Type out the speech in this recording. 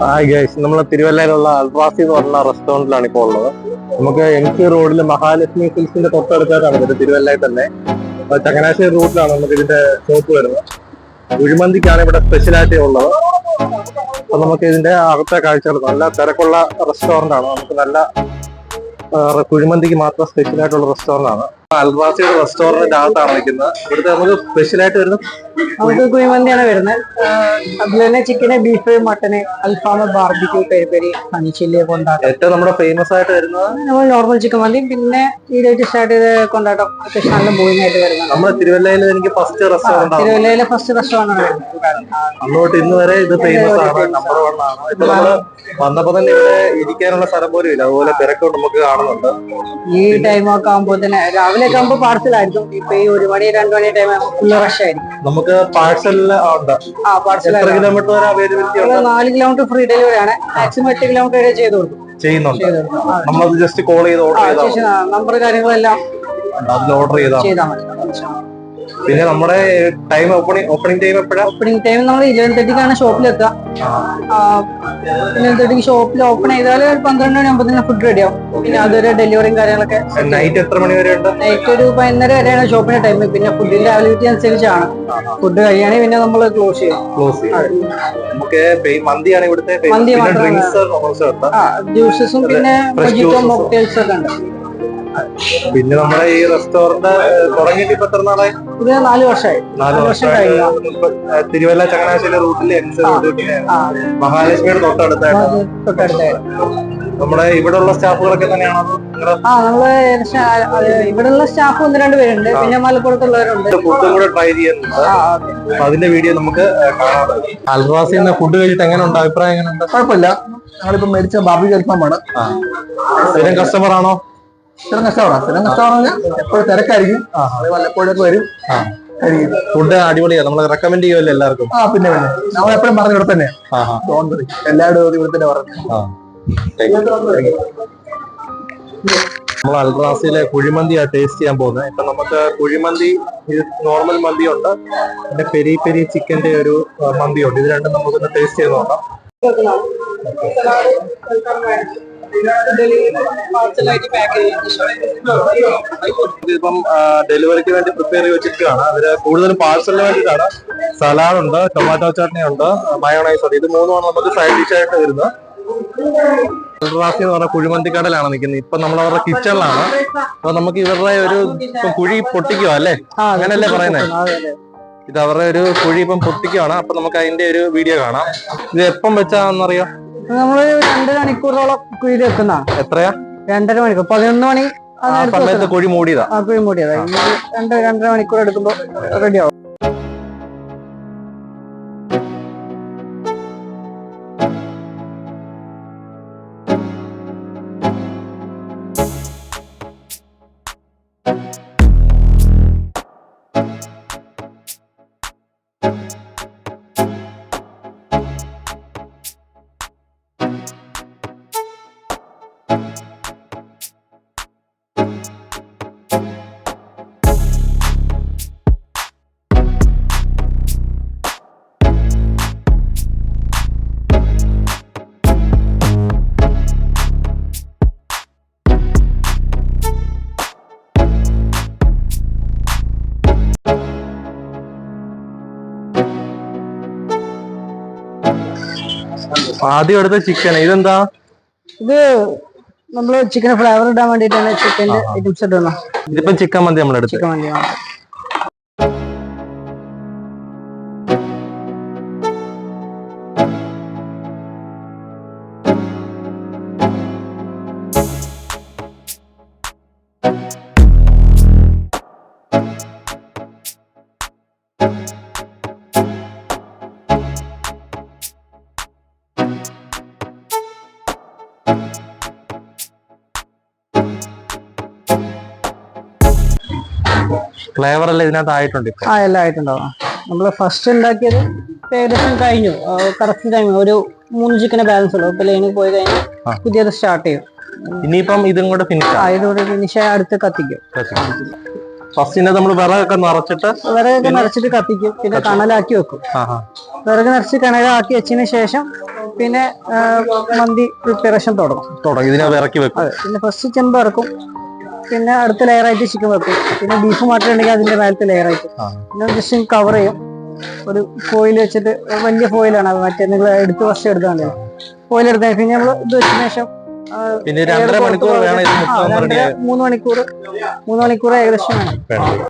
Hi നമ്മൾ തിരുവല്ലയിലുള്ള അൽവാസി എന്ന് പറഞ്ഞ റെസ്റ്റോറന്റിലാണ് ഇപ്പോൾ ഉള്ളത്. നമുക്ക് എം സി റോഡിൽ മഹാലക്ഷ്മി സിൽസിന്റെ തൊട്ടടുത്തായിട്ടാണ് ഇത് തിരുവല്ലയിൽ തന്നെ. ചങ്ങനാശ്ശേരി റൂട്ടിലാണ് നമുക്ക് ഇതിന്റെ ഷോപ്പ് വരുന്നത്. കുഴിമന്തിക്കാണ് ഇവിടെ സ്പെഷ്യലായിട്ട് ഉള്ളത്. അപ്പൊ നമുക്ക് ഇതിന്റെ അകത്തെ കാഴ്ചകൾ നല്ല തിരക്കുള്ള റെസ്റ്റോറന്റ് ആണ്. നമുക്ക് നല്ല കുഴിമന്തിക്ക് മാത്രം സ്പെഷ്യലായിട്ടുള്ള റെസ്റ്റോറന്റ് ആണ്. അൽവാസിയുടെ റെസ്റ്റോറന്റിന്റെ അകത്താണ് നിൽക്കുന്നത്. ഇവിടുത്തെ നമുക്ക് സ്പെഷ്യലായിട്ട് വരുന്ന നമുക്ക് കുഴിമന്തിയാണ് വരുന്നത്. അതിൽ തന്നെ ചിക്കന് ബീഫ് മട്ടന് അൽഫാമ് ബാർബിക്യൂ പെരി പെരി ഹണി കൊണ്ടാട്ടം ഏറ്റവും നമ്മുടെ ഫേമസ് ആയിട്ട് വരുന്നത്? നമ്മൾ നോർമൽ ചിക്കൻ മന്തി പിന്നെ ഈ ഡേറ്റ് സ്റ്റാർട്ട് ചെയ്ത് കൊണ്ടാട്ടം അത്യാവശ്യം നല്ല ബോയിങ് ആയിട്ട് വരുന്നത്. നമ്മുടെ തിരുവല്ലയിൽ എനിക്ക് ഫസ്റ്റ് റെസ്റ്റോറന്റ് തിരുവല്ലയിലെ ഫസ്റ്റ് റെസ്റ്റോറന്റ് ആണ്. അന്നോട്ട് ഇന്ന് വരെ ഇത് ഫേമസ് ആണ് നമ്പർ വൺ ആണ്. ഇപ്പൊ നമ്മൾ വന്നപ്പോ തന്നെ ഇവിടെ ഇരിക്കാനുള്ള സ്ഥലം പോലും ഇല്ല. അതുപോലെ തിരക്കോട്ട് നമുക്ക് കാണുന്നുണ്ട്. ഈ ടൈം ഒക്കെ ആകുമ്പോൾ തന്നെ രാവിലെ ഒക്കെ പാർസൽ ആയിരിക്കും. ഇപ്പൊ ഈ ഒരു മണി രണ്ടു മണി ടൈം ഫുള്ള് റഷ് ആയിരിക്കും. നമുക്ക് പാഴ്സലിൽ ഉണ്ട്? ആ പാർസൽ എത്ര കിലോമീറ്റർ വരെ അവൈലബിലിറ്റി ഉണ്ട്? നാല് കിലോമീറ്റർ ഫ്രീ ഡെലിവറി ആണ്. മാക്സിമം എട്ട് കിലോമീറ്റർ വരെ ചെയ്ത് കൊടുക്കും. ചെയ്യുന്നുണ്ട്. നമ്മളത് ജസ്റ്റ് കോൾ ചെയ്ത് ഓർഡർ ചെയ്താൽ നമ്പർ കാര്യങ്ങളെല്ലാം അതിൽ ഓർഡർ ചെയ്താൽ ചെയ്താൽ മതി. പിന്നെ നമ്മുടെ ടൈം ഓപ്പണിംഗ് ഓപ്പണിംഗ് ടൈം എപ്പോഴാ? ഓപ്പണിംഗ് ടൈം നമ്മൾ ഇലവൻ തേർട്ടിക്കാണ് ഷോപ്പിൽ എത്തുക ഇലവൻ തേർട്ടിക്ക് ഷോപ്പിൽ ഓപ്പൺ ചെയ്താൽ ഒരു പന്ത്രണ്ട് മണി ആകുമ്പോൾ ഫുഡ് റെഡി ആവും. പിന്നെ അതൊരു ഡെലിവറിയും കാര്യങ്ങളൊക്കെ നൈറ്റ് എത്ര മണി വരെ ഉണ്ട്? നൈറ്റ് ഒരു പതിനൊന്നര വരെയാണ് ഷോപ്പിന്റെ ടൈം പിന്നെ ഫുഡിന്റെ അവൈലബിലിറ്റി അനുസരിച്ചാണ് ഫുഡ് കഴിയുകയാണെങ്കിൽ പിന്നെ നമ്മൾ ക്ലോസ് ചെയ്യും. ക്ലോസ് ചെയ്യും. നമുക്ക് മന്തിയാണ് ഇവിടുത്തെ. മന്തി ജ്യൂസസും പിന്നെ മൊജിറ്റോ. മോക്ടെയിൽസ് ഒക്കെ ഉണ്ട്. പിന്നെ നമ്മുടെ ഈ റെസ്റ്റോറന്റ് തുടങ്ങിയിട്ട് ഇപ്പൊ എത്ര നാളായി? ഇത് നാല് വർഷമായി നാല് വർഷമായി തിരുവല്ല ചങ്ങനാശ്ശേരി റൂട്ടിൽ എൻസ് റൂട്ടിൽ ആ മഹാലക്ഷ്മിയുടെ തൊട്ടടുത്തായിട്ട് അത്. തൊട്ടടുത്തായിരുന്നു. നമ്മുടെ ഇവിടെ ഉള്ള സ്റ്റാഫുകളൊക്കെ തന്നെയാണോ ആ നമ്മൾ ഇവിടെയുള്ള സ്റ്റാഫ് ഒന്ന് രണ്ട് പേരുണ്ട്. പിന്നെ മലപ്പുറത്തുള്ളവരുണ്ട്. ഫുഡും കൂടെ ട്രൈ ചെയ്യുന്നുണ്ട്. ആ അതിന്റെ വീഡിയോ നമുക്ക് അൽറാസി എന്ന ഫുഡ് കഴിച്ചിട്ട് എങ്ങനെയുണ്ട് അഭിപ്രായം എങ്ങനെയുണ്ട്? കുഴപ്പമില്ല. ഞങ്ങളിപ്പോ മേടിച്ച ബാബി അൽഫാമാണ്. സ്ഥിരം കസ്റ്റമർ ആണോ? സ്ഥിരം കച്ചവടമാണ് സ്ഥിരം പറഞ്ഞാൽ എപ്പോഴും തിരക്കായിരിക്കും. വല്ലപ്പോഴൊക്കെ വരും. ഫുഡ് അടിപൊളിയാണ് നമ്മൾ റെക്കമെൻഡ് ചെയ്യുമല്ലോ എല്ലാവർക്കും. ആ പിന്നെ പിന്നെ. നമ്മൾ എപ്പോഴും പറഞ്ഞു ഇവിടെ തന്നെ. തോന്നുന്നത് എല്ലാവരും ഇവിടെ തന്നെ പറഞ്ഞു ആ. നമ്മൾ അൽറാസിയിലെ കുഴിമന്തിയാണ് ടേസ്റ്റ് ചെയ്യാൻ പോകുന്നത്. ഇപ്പൊ നമുക്ക് കുഴിമന്തി നോർമൽ മന്തി ഉണ്ട്. പിന്നെ പെരി പെരി ചിക്കന്റെ ഒരു മന്തി ഉണ്ട്. ഇത് രണ്ടും നമുക്കൊന്ന് ടേസ്റ്റ് ചെയ്ത് നോക്കാം. ഇതിപ്പം ഡെലിവറിക്ക് വേണ്ടി പ്രിപ്പയർ ചെയ്ത് വെച്ചിരിക്കുകയാണ്. അതിൽ കൂടുതലും പാഴ്സലിന് വേണ്ടിയിട്ടാണ്. സലാഡ് ഉണ്ട് ടൊമാറ്റോ ചട്നി ഉണ്ട് മയോണൈസ് ഉണ്ട്. ഇത് മൂന്നുമാണ് നമുക്ക് സൈഡ് ഡിഷ് ആയിട്ട് വരുന്നത്. റാസി എന്ന് പറഞ്ഞ കുഴിമന്തി കടലാണ് നിൽക്കുന്നത്. ഇപ്പൊ നമ്മൾ അവരുടെ കിച്ചണിലാണ് അപ്പൊ നമുക്ക് ഇവരുടെ ഒരു കുഴി പൊട്ടിക്കുക അല്ലേ? അങ്ങനല്ലേ പറയുന്നത് ഇത് അവരുടെ ഒരു കുഴി ഇപ്പം പൊട്ടിക്കുകയാണ് അപ്പൊ നമുക്ക് അതിന്റെ ഒരു വീഡിയോ കാണാം. ഇത് എപ്പം വെച്ചാന്നറിയോ നമ്മൾ രണ്ടര മണിക്കൂറോളം കുഴി വെക്കുന്നതാണ് എത്രയാ? രണ്ടര മണിക്കൂർ. പതിനൊന്ന് മണി സമയത്ത്. കുഴി മൂടിയതാ. ആ കുഴി മൂടിയതാ. രണ്ട് രണ്ടര മണിക്കൂർ എടുക്കുമ്പോ റെഡി ആദ്യം എടുത്ത ചിക്കൻ ഇതെന്താ? ഇത് നമ്മൾ ചിക്കൻ ഫ്ലേവർ ഇടാൻ വേണ്ടിട്ടാണ് ചിക്കൻ ഐറ്റംസ് ഇടുന്നത്. ഇതിപ്പോ ചിക്കൻ മന്തി നമ്മൾ എടുത്തു ചിക്കൻ മന്തി ഫ്ലേവർ എല്ലാം ഇതിനകത്ത് ആയിട്ടുണ്ട് ആ എല്ലാം ആയിട്ടുണ്ടാവും നമ്മൾ ഫസ്റ്റ് ഉണ്ടാക്കിയത് ഏകദേശം കഴിഞ്ഞു. കറക്റ്റ് ടൈം ഒരു മൂന്ന് ചിക്കനെ ബാലൻസ് ഉള്ളൂ. ഇപ്പൊ ലൈനിൽ പോയി കഴിഞ്ഞാൽ പുതിയത് സ്റ്റാർട്ട് ചെയ്യും. ഇനിയിപ്പം ഇതും കൂടെ ഫിനിഷ് ആ ഇതോടെ ഫിനിഷ് അടുത്ത് കത്തിക്കും. ഫസ്റ്റിനെ നമ്മൾ വിറകൊക്കെ നിറച്ചിട്ട് വിറകൊക്കെ നിറച്ചിട്ട് കത്തിക്കും. പിന്നെ കണലാക്കി വെക്കും. വിറക് നിറച്ച് കണലാക്കി വെച്ചതിന് ശേഷം പിന്നെ മന്തി പ്രിപ്പറേഷൻ തുടങ്ങും. തുടങ്ങി. ഇതിനെ ഇറക്കി വെക്കും. പിന്നെ ഫസ്റ്റ് ചെമ്പ് ഇറക്കും. പിന്നെ അടുത്ത ലെയറായിട്ട് ചിക്കൻ വെക്കും. പിന്നെ ബീഫ് മാത്രം ഉണ്ടെങ്കിൽ അതിന്റെ മേലത്തെ ലെയറായിട്ട് പിന്നെ ജസ്റ്റ് കവർ ചെയ്യും. ഒരു ഫോയിൽ വെച്ചിട്ട് വലിയ ഫോയിലാണ് അത് മറ്റേ നിങ്ങൾ എടുത്ത് ഫസ്റ്റ് എടുത്താൽ ഫോയിൽ എടുത്താൽ പിന്നെ നമ്മൾ ഇത് വെച്ചതിന് ശേഷം ആ, പിന്നെ രണ്ടര മണിക്കൂർ വേണം. മൂന്ന് മണിക്കൂർ മൂന്ന് മണിക്കൂർ ഏകദേശം വേണം.